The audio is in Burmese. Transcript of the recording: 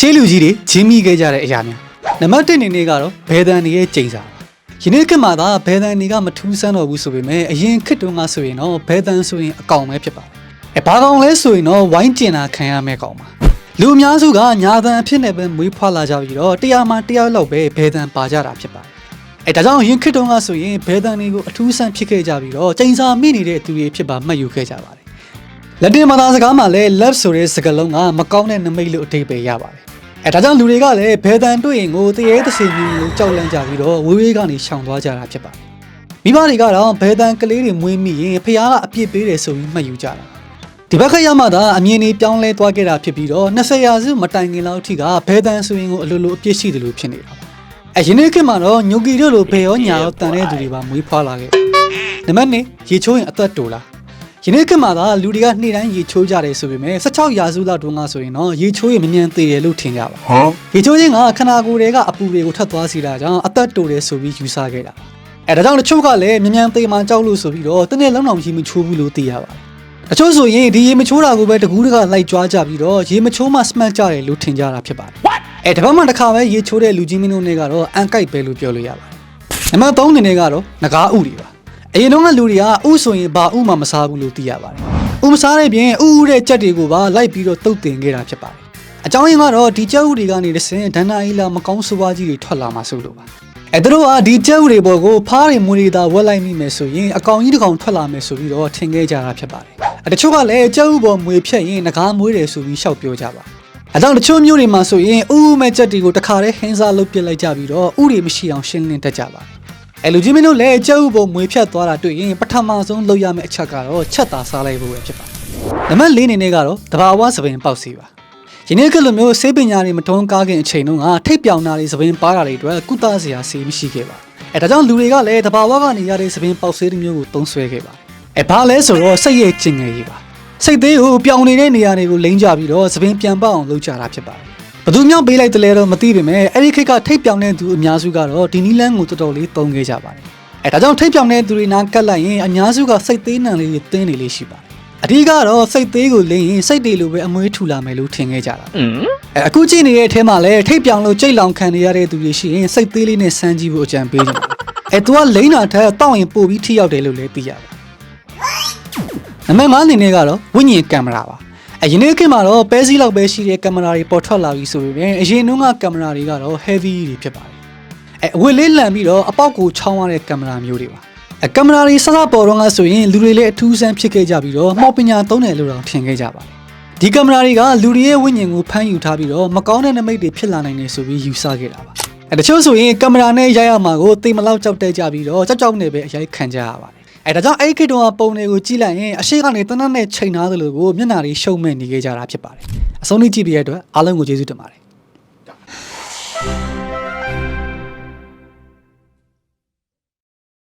ရှေးလူကြီးတွေဂျင်းမိခဲ့ကြတဲ့အရာများနံပါတ်1အနေနဲ့ကတော့ဘဲတန်တွေရဲ့ကျိန်စာယနေ့ခေတ်မှာသာဘဲတန်တွေကမထူးဆန်းတော့ဘူးဆိုပေမဲ့အရင်ခေတ်တုန်းကဆိုရင်တော့ဘဲတန်ဆိုရင်အကောင်ပဲဖြစ်ပါတယ်အဲဘာကောင်လဲဆိုရင်တော့ဝိုင်းကျင်တာခံရမယ့်ကောင်ပါလူအများစုကညာတန်အဖြစ်နဲ့ပဲမွေးဖွားလာကြပြီးတော့တရားမှတရားလောက်ပဲဘဲတန်ပါကြတာဖြစ်ပါတယ်အဲဒါကြောင့်ရင်ခေတ်တုန်းကဆိုရင်ဘဲတန်တွေကိုအထူးဆန်းဖြစ်ခဲ့ကြပြီးတော့ကျိန်စာမိနေတဲ့သူတွေဖြစ်ပါမှတ်ယူခဲ့ကြပါတယ်လက်တင်ဘာသာစကားမှာလည်း love ဆိုတဲ့စကားလုံးကမကောင်းတဲ့နမိတ်လို့အဓိပ္ပာယ်ရပါတယ် အဲဒါကြောင့်လူတွေကလည်းဘဲတန်တွေ့ရင်ကိုတရေတစေမျိုးလို့ကြောက်လန့်ကြပြီးတော့ဝေးဝေးကနေရှောင်သွားကြတာဖြစ်ပါတယ်မိဘတွေကတော့ဘဲတန်ကလေးတွေမွေးမိရင်ဖះကအပြစ်ပေးတယ်ဆိုပြီးမှတ်ယူကြတာဒီဘက်ကရမှသာအမြင်တွေပြောင်းလဲသွားခဲ့တာဖြစ်ပြီးတော့20ရာစုမတိုင်ခင်လောက်အထိကဘဲတန်ဆိုရင်ကိုအလိုလိုအပြစ်ရှိတယ်လို့ဖြစ်နေတာပါအဲယနေ့ခေတ်မှာတော့ညိုကီတို့လိုဘယ်ရောညာရောတန်တဲ့သူတွေပါမွေးဖွားလာခဲ့နံပါတ်2ရေချိုးရင်အသက်တိုလား ယနေ့ခေတ်မှာသာလူတွေကနေ့တိုင်းရေချိုးကြတယ်ဆိုပေမဲ့16ရာစုလောက်တုန်းကဆိုရင်တော့ရေချိုးရင်မမြန်သေးတယ်လို့ထင်ကြပါဟမ်ရေချိုးခြင်းကခန္ဓာကိုယ်တွေကအပူတွေကိုထွက်သွားစေတာကြောင့်အသက်တိုတယ်ဆိုပြီးယူဆခဲ့တာအဲဒါကြောင့်တချို့ကလည်းမြန်မြန်သေးမှကြောက်လို့ဆိုပြီးတော့တနေ့လုံးအောင်ရေမချိုးဘူးလို့သိရပါတယ်တချို့ဆိုရင်ဒီရေမချိုးတာကိုပဲတကူးတကလိုက်ကြွားကြပြီးတော့ရေမချိုးမှစမတ်ကြတယ်လို့ထင်ကြတာဖြစ်ပါတယ်အဲတပတ်မှတစ်ခါပဲရေချိုးတဲ့လူကြီးမင်းတို့တွေကတော့အန်ကိုက်ပဲလို့ပြောလို့ရပါတယ်နံပါတ်3အနေနဲ့ကတော့ငကားဥတွေပါ အရင်တော့ကလူတွေကဥဆိုရင်ဘာဥမှမစားဘူးလို့သိရပါတယ်ဥမစားတဲ့ပြင်ဥဥတဲ့ကြက်တွေကိုပါလိုက်ပြီးတော့တုတ်တင်ခဲ့တာဖြစ်ပါတယ်အကြောင်းရင်းကတော့ဒီကြောက်ဥတွေကနေတဆင်ဒဏ္ဍာရီလာမကောင်းဆိုးဝါးကြီးတွေထွက်လာမှာဆိုလို့ပါအဲသူတို့ကဒီကြောက်ဥတွေပေါ်ကိုဖားတွေမွေတွေသာဝက်လိုက်မိမယ်ဆိုရင်အကောင်ကြီးတစ်ကောင်ထွက်လာမယ်ဆိုပြီးတော့ထင်ခဲ့ကြတာဖြစ်ပါတယ်အဲတချို့ကလည်းကြောက်ဥပေါ်မွေဖြတ်ရင်ငကားမွေးတယ်ဆိုပြီးရှောက်ပြောကြပါအဲကြောင့်တချို့မျိုးတွေမှာဆိုရင်ဥဥမဲ့ချက်တွေကိုတခါတည်းဟင်းစားလုပ်ပစ်လိုက်ကြပြီးတော့ဥတွေမရှိအောင်ရှင်းလင်းတတ်ကြပါတယ် အဲလူကြီးမင်းတို့လည်းကြောက်ဥပေါ်မွေဖြတ်သွားတာတွေ့ရင်ပထမဆုံးလုပ်ရမယ့်အချက်ကတော့ချက်သာစားလိုက်ဖို့ပဲဖြစ်ပါတယ်နံပါတ်၄အနေနဲ့ကတော့တဘာဝသပင်ပေါက်စီပါယနေ့ကလိုမျိုးဆေးပညာတွေမထွန်းကားခင်အချိန်တုန်းကထိပ်ပြောင်တာတွေသပင်ပါတာတွေအတွက်ကုသစရာဆေးမရှိခဲ့ပါဘူးအဲဒါကြောင့်လူတွေကလည်းတဘာဝကနေရတဲ့သပင်ပေါက်ဆေးတစ်မျိုးကိုသုံးစွဲခဲ့ပါတယ်အဲဘာလဲဆိုတော့စိတ်ရဲ့ကျင်ငယ်ရေးပါစိတ်သေးကိုပြောင်းနေတဲ့နေရာတွေကိုလိမ့်ကြပြီးတော့သပင်ပြန်ပေါက်အောင်လုပ်ကြတာဖြစ်ပါတယ် ဘယ်သူမှပေးလိုက်တယ်လဲတော့မသိပေမဲ့အဲ့ဒီခေတ်ကထိပ်ပြောင်တဲ့သူအများစုကတော့ဒီနီလန်းကိုတော်တော်လေးသုံးခဲ့ကြပါတယ်အဲဒါကြောင့်ထိပ်ပြောင်တဲ့သူတွေနားကတ်လိုက်ရင်အများစုကစိတ်သေးနံလေးတွေတင်းနေလေးရှိပါတယ်အဓိကတော့စိတ်သေးကိုလိမ့်ရင်စိတ်တွေလိုပဲအမွေးထူလာမယ်လို့ထင်ခဲ့ကြတာအဲအခုကြည့်နေတဲ့အထဲမှာလည်းထိပ်ပြောင်လို့ကြိတ်လောင်ခံနေရတဲ့သူတွေရှိရင်စိတ်သေးလေးနဲ့စမ်းကြည့်ဖို့အကြံပေးကြတယ်။အဲသူကလိမ့်တာထက်တောက်ရင်ပို့ပြီးထိရောက်တယ်လို့လည်းသိရတယ်။နံပါတ်5အနေနဲ့ကတော့ဝိညာဉ်ကင်မရာပါ။ အဲယနေ့ခေတ်မှာတော့ပဲစည်းလောက်ပဲရှိတဲ့ကင်မရာတွေပေါ်ထွက်လာပြီဆိုပေမဲ့အရင်တုန်းကကင်မရာတွေကတော့ heavy တွေဖြစ်ပါတယ်။အဲအဝတ်လေးလန်ပြီးတော့အပေါက်ကိုချောင်းရတဲ့ကင်မရာမျိုးတွေပါ။အဲကင်မရာတွေစစပေါ်တော့ကဆိုရင်လူတွေလည်းအထူးဆန်းဖြစ်ခဲ့ကြပြီးတော့မှောက်ပညာသုံးတယ်လို့တော့ထင်ခဲ့ကြပါတယ်။ဒီကင်မရာတွေကလူတွေရဲ့ဝိညာဉ်ကိုဖမ်းယူထားပြီးတော့မကောင်းတဲ့နမိတ်တွေဖြစ်လာနိုင်တယ်ဆိုပြီးယူဆခဲ့တာပါအဲတချို့ဆိုရင်ကင်မရာနဲ့ရိုက်ရမှာကိုသိမလောက်ကြောက်တဲ့ကြပြီးတော့ကြောက်ကြောက်နဲ့ပဲအရိုက်ခံကြရပါတယ် အဲဒါကြောင့်အဲ့ဒီခေတ်တုန်းကပုံတွေကိုကြည့်လိုက်ရင်အရှိကနေတနတ်နဲ့ချိန်ထားသလိုကိုမျက်နှာတွေရှုံမဲ့နေခဲ့ကြတာဖြစ်ပါတယ်အဆုံးထိကြည့်ပြရတဲ့အတွက်အားလုံးကိုကျေးဇူးတင်ပါတယ်